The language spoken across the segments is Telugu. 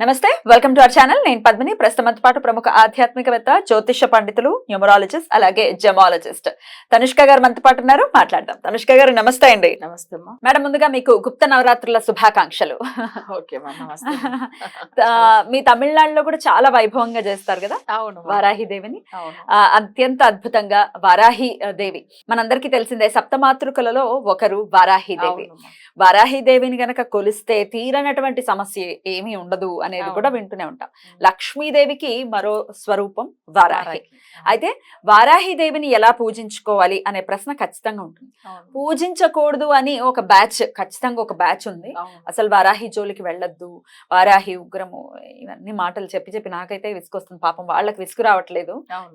నమస్తే వెల్కమ్ టు అవర్ ఛానల్ నేను పద్మిని. ప్రస్తుతంతో పాటు ప్రముఖ ఆధ్యాత్మికవేత్త జ్యోతిష పండితులు న్యూమరాలజిస్ట్ అలాగే జమాలజిస్ట్. తనుష్క గారు మనతో పాటు ఉన్నారు. మాట్లాడదాం. తనుష్క గారు నమస్తే అండి. నమస్తే మేడం ముందుగా మీకు గుప్త నవరాత్రుల శుభాకాంక్షలు. మీ తమిళనాడులో కూడా చాలా వైభవంగా చేస్తారు కదా? అవును వారాహి దేవిని. అత్యంత అద్భుతంగా వారాహి దేవి. మనందరికీ తెలిసిందే సప్తమాతృకలలో ఒకరు వారాహి దేవి. వారాహి దేవిని గనక కొలిస్తే తీరనటువంటి సమస్య ఏమీ ఉండదు అనేది. కూడా వింటూనే ఉంటాం లక్ష్మీదేవికి మరో స్వరూపం వారాహి. అయితే వారాహి దేవిని ఎలా పూజించుకోవాలి అనే ప్రశ్న ఖచ్చితంగా ఉంటుంది. పూజించకూడదు అని ఒక బ్యాచ్ ఖచ్చితంగా ఒక బ్యాచ్ ఉంది. అసలు వారాహి జోలికి వెళ్ళొద్దు వారాహి ఉగ్రము ఇవన్నీ మాటలు చెప్పి చెప్పి నాకైతే విసుకొస్తుంది పాపం వాళ్ళకి విసుగు రావట్లేదు.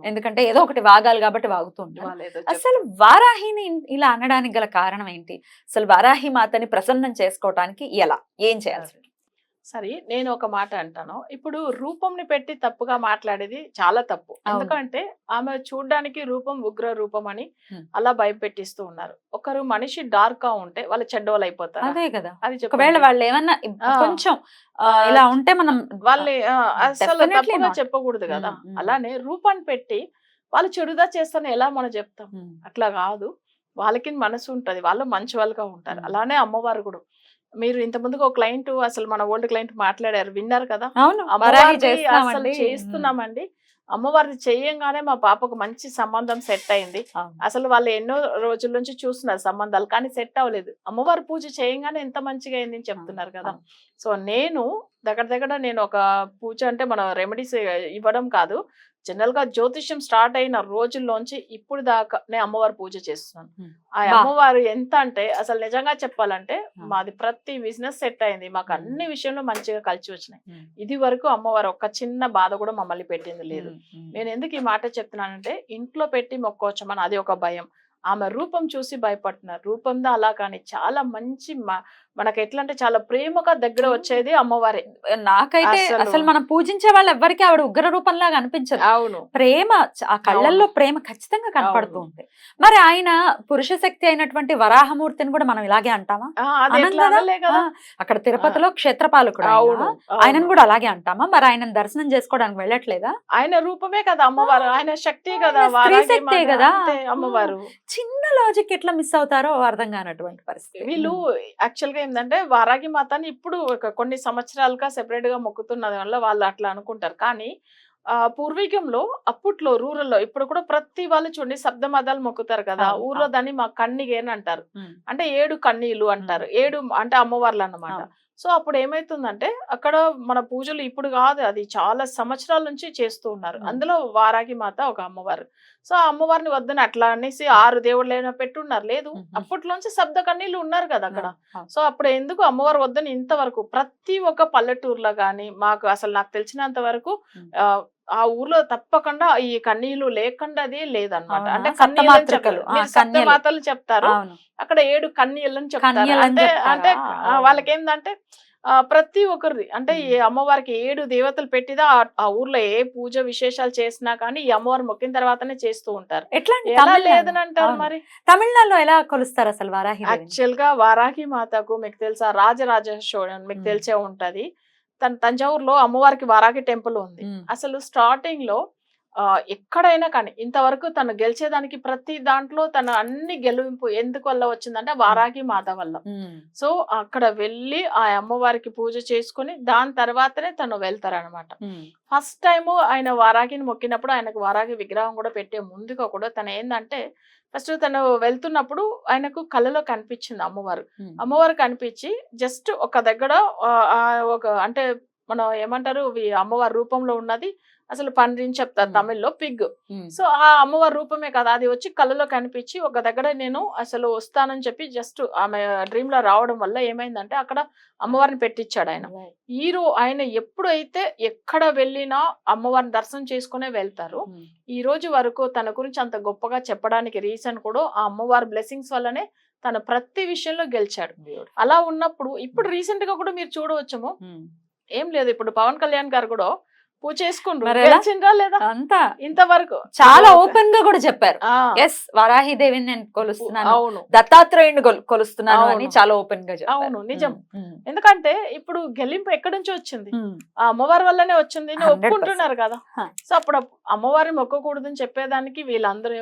ఎందుకంటే ఏదో ఒకటి వాగాలి కాబట్టి వాగుతుంటారు అసలు. వారాహిని ఇలా అనడానికి గల కారణం ఏంటి అసలు వారాహి మాతని ప్రసన్నం చేసుకోవటానికి ఎలా ఏం చేయాల్సి? సరే నేను ఒక మాట అంటాను ఇప్పుడు రూపంని పెట్టి తప్పుగా మాట్లాడేది చాలా తప్పు. ఎందుకంటే ఆమె చూడడానికి రూపం ఉగ్ర రూపం అని. అలా భయపెట్టిస్తూ ఉన్నారు ఒకరు మనిషి డార్క్గా ఉంటే వాళ్ళ చెడ్డోళ్ళు అయిపోతారు అదే కదా అది. ఒకవేళ వాళ్ళు ఏమన్నా. కొంచెం ఇలా ఉంటే మనం వాళ్ళని ఆ, అసలు తప్పుగా. చెప్పకూడదు కదా. అలానే రూపాన్ని పెట్టి వాళ్ళు చెడుదా చేస్తాను ఎలా మనం చెప్తాం అట్లా కాదు వాళ్ళకి మనసు ఉంటది వాళ్ళు మంచి వాళ్ళుగా ఉంటారు. అలానే అమ్మవారు కూడా మీరు ఇంత ముందుకు ఒక క్లయింట్ అసలు మన ఓల్డ్ క్లయింట్ మాట్లాడారు విన్నారు కదా? అవును అసలు చేస్తున్నామండి. అమ్మవారిది చేయంగానే మా పాపకు మంచి సంబంధం సెట్ అయింది. అసలు వాళ్ళు ఎన్నో రోజుల నుంచి చూస్తున్నారు సంబంధాలు కానీ సెట్ అవ్వలేదు. అమ్మవారి పూజ చేయంగానే ఎంత మంచిగా అయింది అని చెప్తున్నారు కదా. సో నేను దగ్గర దగ్గర నేను ఒక పూజ అంటే మన రెమెడీస్ ఇవ్వడం కాదు జనరల్గా జ్యోతిష్యం స్టార్ట్ అయిన రోజుల్లోంచి ఇప్పుడు దాకా నేను అమ్మవారి పూజ చేస్తున్నాను. ఆ. అమ్మవారు ఎంత అంటే అసలు నిజంగా చెప్పాలంటే. మాది ప్రతి బిజినెస్ సెట్ అయింది మాకు. అన్ని విషయంలో మంచిగా కలిసి వచ్చినాయి ఇది వరకు అమ్మవారు ఒక్క చిన్న బాధ కూడా మమ్మల్ని పెట్టింది లేదు. నేను ఎందుకు ఈ మాట చెప్తున్నానంటే ఇంట్లో పెట్టి మొక్కోవచ్చమని అది ఒక భయం ఆమె రూపం చూసి భయపడుతున్నారు రూపంతో అలా కానీ చాలా మంచి మనకి ఎట్లా అంటే చాలా ప్రేమగా దగ్గర వచ్చేది అమ్మవారే. నాకైతే అసలు- మనం పూజించే వాళ్ళు ఎవ్వరికి ఆవిడ ఉగ్ర రూపంలాగా అనిపించదు. అవును. ప్రేమ ఆ కళ్ళల్లో ప్రేమ ఖచ్చితంగా కనపడుతూ. ఉంది మరి ఆయన పురుష శక్తి అయినటువంటి వరాహమూర్తిని కూడా మనం ఇలాగే అంటామా? అక్కడ తిరుపతిలో క్షేత్రపాలకుడు ఆయనను. కూడా అలాగే అంటామా? మరి ఆయన దర్శనం చేసుకోవడానికి వెళ్ళట్లేదా? ఆయన రూపమే కదా అమ్మవారు. ఆయన శక్తి కదా శక్తే కదా. అమ్మవారు. చిన్న లాజిక్ ఎట్లా మిస్ అవుతారో అర్థం కానటువంటి పరిస్థితి. వీళ్ళు యాక్చువల్గా ఏంటంటే వారాగి మాతని ఇప్పుడు ఒక కొన్ని సంవత్సరాలుగా సెపరేట్గా మొక్కుతున్నది వల్ల వాళ్ళు అట్లా అనుకుంటారు. కానీ ఆ పూర్వీకంలో అప్పట్లో రూరల్లో ఇప్పుడు కూడా ప్రతి వాళ్ళు చూడండి శబ్ద మతాలు మొక్కుతారు కదా! ఊర్లో. దాన్ని మా కన్నిగేని అంటారు. అంటే ఏడు కన్నీళ్ళు అంటారు. ఏడు అంటే అమ్మవార్లు అన్నమాట. సో అప్పుడు ఏమైతుందంటే అక్కడ మన పూజలు ఇప్పుడు కాదు అది చాలా సంవత్సరాల నుంచి చేస్తూ ఉన్నారు. అందులో వారాగి మాత ఒక అమ్మవారు సో ఆ అమ్మవారిని వద్దని అట్లా అనేసి ఆరు దేవుళ్ళు అయినా పెట్టున్నారు లేదు. అప్పట్లోంచి శబ్ద కన్నీళ్ళు ఉన్నారు కదా అక్కడ. సో అప్పుడు ఎందుకు అమ్మవారు వద్దని ఇంతవరకు ప్రతి ఒక్క పల్లెటూరులో గాని మాకు అసలు నాకు తెలిసినంత వరకు. ఆ, ఊర్లో తప్పకుండా ఈ కన్నీళ్ళు లేకుండాది లేదన్నమాట అవునా? అంటే కన్నీళ్ళు. మాతలు చెప్తారు అక్కడ ఏడు కన్యలని చెప్తారు అంటే? అంటే ఆ, ఓ. వాళ్ళకి ఏంటంటే ఆ, ప్రతి ఒక్కరిది అంటే ఈ అమ్మవారికి ఏడు దేవతలు పెట్టిదా ఆ- ఊర్లో ఏ పూజ విశేషాలు చేసినా కానీ ఈ అమ్మవారు మొక్కిన తర్వాతనే చేస్తూ ఉంటారు ఎట్లా. లేదని అంటారు. మరి తమిళనాడులో ఎలా కొలుస్తారు అసలు వారాహి? యాక్చువల్గా వారాహి మాతకు మీకు తెలుసా రాజరాజ చోళన్ మీకు. తెలిసే ఉంటది తన తంజావూరులో అమ్మవారికి వారాహి టెంపుల్ ఉంది. అసలు స్టార్టింగ్లో ఎక్కడైనా కానీ ఇంతవరకు తను గెలిచేదానికి ప్రతి దాంట్లో తన అన్ని గెలువింపు ఎందుకు వల్ల వచ్చిందంటే వారాహి మాత వల్ల. సో అక్కడ వెళ్ళి ఆ అమ్మవారికి పూజ చేసుకుని దాని తర్వాతనే తను వెళ్తారనమాట. ఫస్ట్ టైం ఆయన వారాగిని మొక్కినప్పుడు ఆయనకు వారాగి విగ్రహం కూడా పెట్టే ముందుగా కూడా తను ఏంటంటే ఫస్ట్ తను వెళ్తున్నప్పుడు ఆయనకు కళ్ళలో కనిపించింది అమ్మవారు. అమ్మవారు కనిపించి జస్ట్ ఒక దగ్గర ఒక అంటే మనం ఏమంటారు అమ్మవారి రూపంలో ఉన్నది అసలు పండ్రిని చెప్తారు. తమిళ్ళో పిగ్. సో ఆ అమ్మవారి రూపమే కదా అది వచ్చి కళ్ళలో కనిపించి ఒక దగ్గర నేను అసలు వస్తానని చెప్పి జస్ట్ ఆమె డ్రీమ్లో రావడం వల్ల ఏమైందంటే అక్కడ అమ్మవారిని పెట్టించాడు ఆయన. ఈ రో ఆయన ఎప్పుడైతే ఎక్కడ వెళ్ళినా అమ్మవారిని దర్శనం చేసుకునే వెళ్తారు ఈ రోజు వరకు తన గురించి అంత గొప్పగా చెప్పడానికి రీజన్ కూడా ఆ అమ్మవారి బ్లెస్సింగ్స్ వల్లనే తన ప్రతి విషయంలో గెలిచాడు. అలా ఉన్నప్పుడు ఇప్పుడు రీసెంట్గా కూడా మీరు చూడవచ్చేమో. ఏం లేదు ఇప్పుడు పవన్ కళ్యాణ్ గారు కూడా పూజ లేదా? అంతా. ఇంతవరకు. చాలా ఓపెన్గా కూడా చెప్పారు. ఎస్ వరాహి దేవిని నేను కొలుస్తున్నాను. దత్తాత్రేయుని కొలు- కొలుస్తున్నాను అని. చాలా ఓపెన్గా అవును, నిజం. ఎందుకంటే ఇప్పుడు గెలింపు ఎక్కడి నుంచి వచ్చింది? ఆ అమ్మవారి వల్లనే వచ్చింది అని 100%. ఒప్పుకుంటున్నారు కదా. సో అప్పుడు అమ్మవారిని మొక్కకూడదని చెప్పేదానికి వీళ్ళందరూ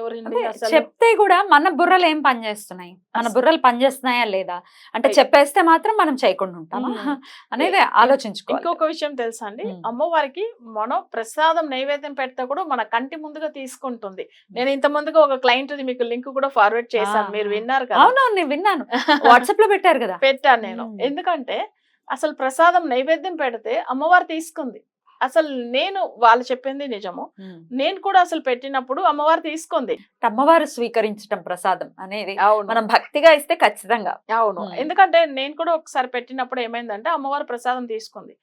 అసలు? చెప్తే కూడా మన బుర్రలు ఏం పనిచేస్తున్నాయి మన బుర్రలు పనిచేస్తున్నాయా లేదా? అంటే. చెప్పేస్తే మాత్రం మనం చేయకుండా ఉంటామా? ఉమ్. అనేది ఆలోచించుకోవాలి. ఇంకొక విషయం తెలుసా అండి. అమ్మవారికి మనం ప్రసాదం నైవేద్యం పెడితే కూడా మన కంటి ముందుగా తీసుకుంటుంది. నేను ఇంత ముందుగా ఒక క్లయింట్ మీకు లింక్ కూడా ఫార్వర్డ్ చేశాను. మీరు. విన్నారు కదా. అవునవును నేను విన్నాను. వాట్సాప్లో పెట్టారు కదా. పెట్టాను నేను. ఎందుకంటే అసలు ప్రసాదం నైవేద్యం పెడితే అమ్మవారు తీసుకుంది. అసలు నేను వాళ్ళు చెప్పింది నిజము. నేను కూడా అసలు పెట్టినప్పుడు అమ్మవారు తీసుకుంది. అమ్మవారు స్వీకరించడం ప్రసాదం అనేది అవును. మనం భక్తిగా ఇస్తే ఖచ్చితంగా. అవును. ఎందుకంటే నేను కూడా ఒకసారి పెట్టినప్పుడు ఏమైందంటే అమ్మవారు ప్రసాదం తీసుకుంది.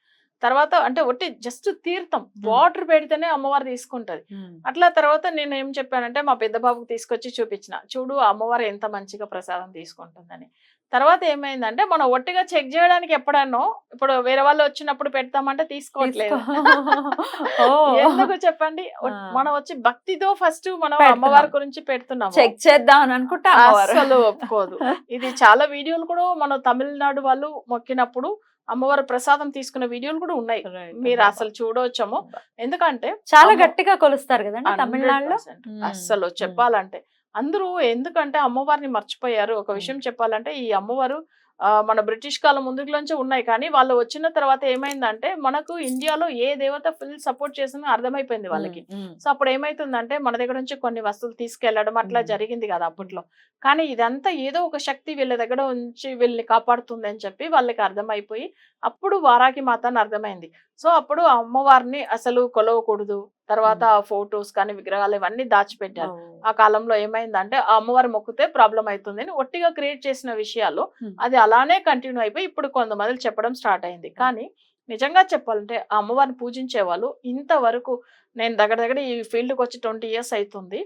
తర్వాత అంటే ఒట్టి జస్ట్ తీర్థం వాటర్ పెడితేనే అమ్మవారు తీసుకుంటది. అట్లా తర్వాత నేను ఏం చెప్పానంటే మా పెద్ద బాబుకి తీసుకొచ్చి చూపించిన చూడు అమ్మవారు ఎంత మంచిగా ప్రసాదం తీసుకుంటుందని. తర్వాత ఏమైందంటే మనం ఒట్టిగా చెక్ చేయడానికి ఎప్పుడన్నో ఇప్పుడు వేరే వాళ్ళు వచ్చినప్పుడు పెడతామంటే తీసుకోవట్లేదు. ఎందుకు చెప్పండి. మనం వచ్చి భక్తితో ఫస్ట్ మనం పెడుతున్నాం. అమ్మవారి గురించి పెడుతున్నాము. చెక్ చేద్దాం అని అనుకుంటా అస్సలు ఒప్పుకోదు. ఇది చాలా వీడియోలు కూడా మన తమిళనాడు వాళ్ళు మొక్కినప్పుడు అమ్మవారి ప్రసాదం తీసుకున్న వీడియోలు కూడా ఉన్నాయి. మీరు అసలు చూడవచ్చేమో ఎందుకంటే చాలా గట్టిగా కొలుస్తారు కదండి 100% తమిళనాడులో? అస్సలు ఉమ్. చెప్పాలంటే. అందరూ ఎందుకంటే అమ్మవారిని మర్చిపోయారు. ఒక విషయం చెప్పాలంటే ఈ అమ్మవారు మన బ్రిటిష్ కాలం ముందులోంచి ఉన్నాయి. కానీ వాళ్ళు వచ్చిన తర్వాత ఏమైందంటే మనకు ఇండియాలో ఏ దేవత ఫుల్ సపోర్ట్ చేసిందో అర్థమైపోయింది వాళ్ళకి. సో అప్పుడు ఏమైతుందంటే మన దగ్గర నుంచి కొన్ని వస్తువులు తీసుకెళ్ళడం అట్లా. జరిగింది కదా అప్పట్లో. కానీ ఇదంతా ఏదో ఒక శక్తి వీళ్ళ దగ్గర ఉంచి వీళ్ళని కాపాడుతుంది అని చెప్పి వాళ్ళకి అర్థమైపోయి అప్పుడు వారాకి మాత అని అర్థమైంది. సో అప్పుడు ఆ అమ్మవారిని అసలు కొలవకూడదు. తర్వాత ఫొటోస్ కానీ విగ్రహాలు ఇవన్నీ దాచిపెట్టారు. ఆ కాలంలో ఏమైందంటే ఆ అమ్మవారి మొక్కితే ప్రాబ్లం అవుతుంది అని ఒట్టిగా క్రియేట్ చేసిన విషయాలు. అది అలానే కంటిన్యూ అయిపోయి ఇప్పుడు కొంతమంది చెప్పడం స్టార్ట్ అయింది. కానీ నిజంగా చెప్పాలంటే ఆ అమ్మవారిని పూజించే వాళ్ళు ఇంతవరకు నేను దగ్గర దగ్గర ఈ ఫీల్డ్కి వచ్చి ట్వంటీ ఇయర్స్ అవుతుంది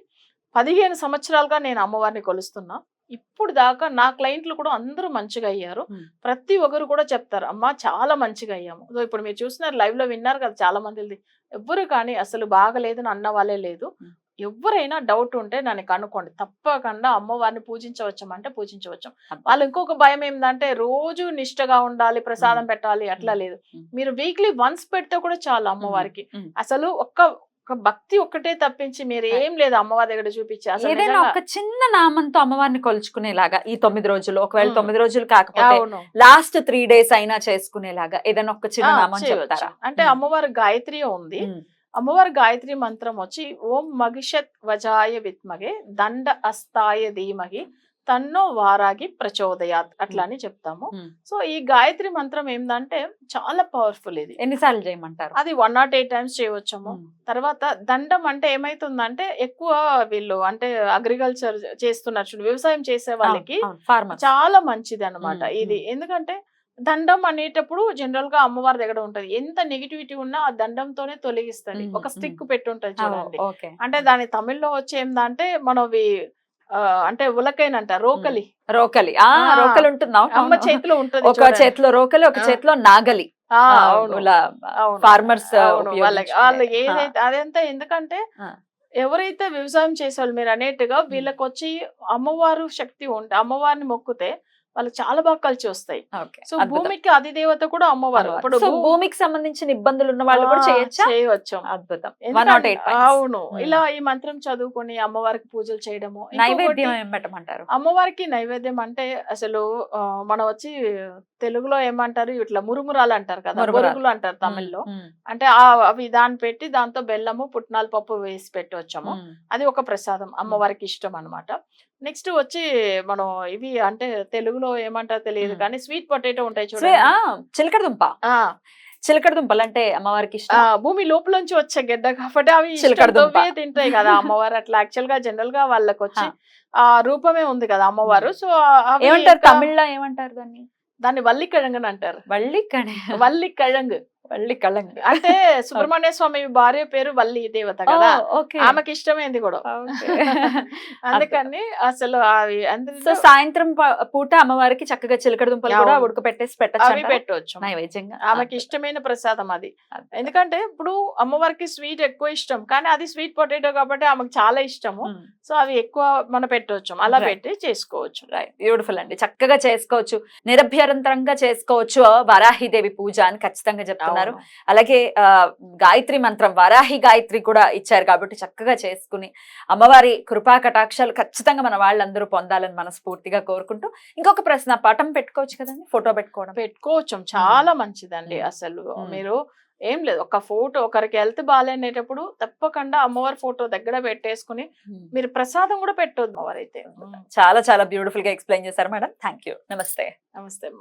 పదిహేను సంవత్సరాలుగా నేను అమ్మవారిని కొలుస్తున్నా. ఇప్పుడు దాకా నా క్లయింట్లు కూడా అందరూ మంచిగా అయ్యారు. ప్రతి ఒక్కరు కూడా చెప్తారు అమ్మా చాలా మంచిగా అయ్యాము. సో ఇప్పుడు మీరు చూస్తున్నారు లైవ్లో విన్నారు కదా చాలా మందిది ఎవ్వరు కానీ అసలు బాగలేదని అన్న వాళ్ళే లేదు. ఎవరైనా డౌట్ ఉంటే నన్ను కనుక్కోండి తప్పకుండా అమ్మవారిని పూజించవచ్చమంటే పూజించవచ్చు. వాళ్ళు ఇంకొక భయం ఏంటంటే రోజు నిష్టగా ఉండాలి ప్రసాదం పెట్టాలి అట్లా లేదు. మీరు వీక్లీ వన్స్ పెడితే కూడా చాలు అమ్మవారికి. అసలు ఒక్క ఒక భక్తి ఒక్కటే తప్పించి మీరు ఏం లేదు అమ్మవారి దగ్గర చూపించి అసలు ఏదైనా ఒక చిన్న నామంతో అమ్మవారిని కొలుచుకునేలాగా ఈ తొమ్మిది రోజులు ఒకవేళ. తొమ్మిది రోజులు కాకపోతే లాస్ట్ త్రీ డేస్ అయినా చేసుకునేలాగా ఏదైనా ఒక చిన్న నామం. చెప్తారా అంటే. అమ్మవారి గాయత్రి ఉంది అమ్మవారి గాయత్రి మంత్రం వచ్చి ఓం మగిషత్ వజాయ విత్మగే దండ అస్తాయ ధీమహి తన్నో వారాగి ప్రచోదయాత్ అట్లా అని చెప్తాము. సో ఈ గాయత్రి మంత్రం ఏంటంటే చాలా పవర్ఫుల్ ఇది ఎన్నిసార్లు చేయమంటారు అది వన్ నాట్ ఎయిట్ టైమ్స్ చేయవచ్చాము తర్వాత దండం అంటే ఏమైతుందంటే ఎక్కువ వీళ్ళు అంటే అగ్రికల్చర్ చేస్తున్నారు చూడు వ్యవసాయం చేసే వాళ్ళకి. చాలా మంచిది అన్నమాట మ్మ్, ఇది. ఎందుకంటే దండం అనేటప్పుడు జనరల్గా అమ్మవారి దగ్గర ఉంటది ఎంత నెగిటివిటీ ఉన్నా ఆ దండంతోనే తొలగిస్తుంది ఒక. స్టిక్ పెట్టుంటది చూడండి అంటే దాని తమిళ్ళో వచ్చి ఏందంటే మనవి అంటే ఉలకైనంట రోకలి రోకలి ఆ రోకలి ఉంటుంది అమ్మ. చేతిలో ఉంటది ఒక. చేతిలో రోకలి ఒక. చేతిలో నాగలి ఉపయోగించుకునే. వాళ్ళు. ఏదైతే అదంతా ఎందుకంటే. ఎవరైతే వ్యవసాయం చేసేవాళ్ళు మీరు అనేట్టుగా వీళ్ళకి వచ్చి అమ్మవారు శక్తి ఉంటే అమ్మవారిని మొక్కుతే వాళ్ళకి చాలా బాగా కలిసి వస్తాయి. సో. భూమికి అధిదేవత కూడా అమ్మవారు. ఇప్పుడు భూమికి సంబంధించిన ఇబ్బందులు ఉన్న వాళ్ళు కూడా చేయొచ్చా? చేయవచ్చు. అద్భుతం. అవును. Hmm. ఇలా ఈ మంత్రం చదువుకొని అమ్మవారికి పూజలు చేయడము నైవేద్యం పెట్టమంటారు? అమ్మవారికి నైవేద్యం అంటే అసలు మనం వచ్చి తెలుగులో ఏమంటారు? ఇట్లా మురుమురాలు అంటారు కదా. బొరుగులు అంటారు తమిళ్ళో. ఉమ్, ఉమ్, అంటే ఆ అవి దాన్ని పెట్టి దాంతో బెల్లము పుట్నాల పప్పు వేసి పెట్టవచ్చాము. అది ఒక ప్రసాదం. అమ్మవారికి ఇష్టం అన్నమాట. నెక్స్ట్ వచ్చి మనం ఇవి అంటే తెలుగులో ఏమంటారు తెలియదు కానీ స్వీట్ పొటాటో ఉంటాయి చూడండి. చిలకడదుంప చిలకడదుంపలు అంటే అమ్మవారికి భూమి లోపల నుంచి వచ్చే గెడ్డ కాబట్టి అవి చిలకడదుంపే తింటాయి కదా అమ్మవారు. అట్లా యాక్చువల్గా జనరల్గా వాళ్ళకి వచ్చి ఆ రూపమే ఉంది కదా అమ్మవారు. సో ఏమంటారు? తమిళ ఏమంటారు దాన్ని? దాన్ని వల్లికడంగని అంటారు. వల్లికడ. వల్లికడంగు వల్లి కళంక అంటే సుబ్రహ్మణ్య స్వామి భార్య పేరు వల్లి దేవత కదా? ఆమెకి ఇష్టమైంది కూడా. అందుకని అసలు అవి అందులో సాయంత్రం పూట అమ్మవారికి చక్కగా చిలకడ దుంపలు కూడా ఉడకపెట్టేసి పెట్టాలి పెట్టవచ్చు నైవేద్యంగా. ఆమెకి ఇష్టమైన ప్రసాదం అది. ఎందుకంటే ఇప్పుడు అమ్మవారికి స్వీట్ ఎక్కువ ఇష్టం. కానీ అది స్వీట్ పొటాటో కాబట్టి ఆమెకు చాలా ఇష్టము. సో అవి ఎక్కువ మనం పెట్టవచ్చు అలా పెట్టి చేసుకోవచ్చు. బ్యూటిఫుల్ అండి. చక్కగా చేసుకోవచ్చు. నిరభ్యరంతరంగా చేసుకోవచ్చు. వరాహిదేవి పూజ అని ఖచ్చితంగా చెప్తున్నారు. అవును. అలాగే గాయత్రి మంత్రం వారాహి గాయత్రి కూడా ఇచ్చారు కాబట్టి చక్కగా చేసుకుని అమ్మవారి కృపా కటాక్షాలు ఖచ్చితంగా మన వాళ్ళందరూ పొందాలని మనస్ఫూర్తిగా కోరుకుంటూ ఇంకొక ప్రశ్న పటం పెట్టుకోవచ్చు కదండి? ఫోటో పెట్టుకోవడం. పెట్టుకోవచ్చు. చాలా మంచిదండి. అసలు. మీరు ఏం లేదు. ఒక ఫోటో ఒకరికి హెల్త్ బాగాలేనేటప్పుడు తప్పకుండా అమ్మవారి ఫోటో దగ్గర పెట్టేసుకుని మీరు ప్రసాదం కూడా పెట్టొద్దు అమ్మవారు అయితే చాలా చాలా బ్యూటిఫుల్గా ఎక్స్ప్లెయిన్ చేశారు మేడం. థ్యాంక్ యూ నమస్తే. నమస్తే అమ్మా.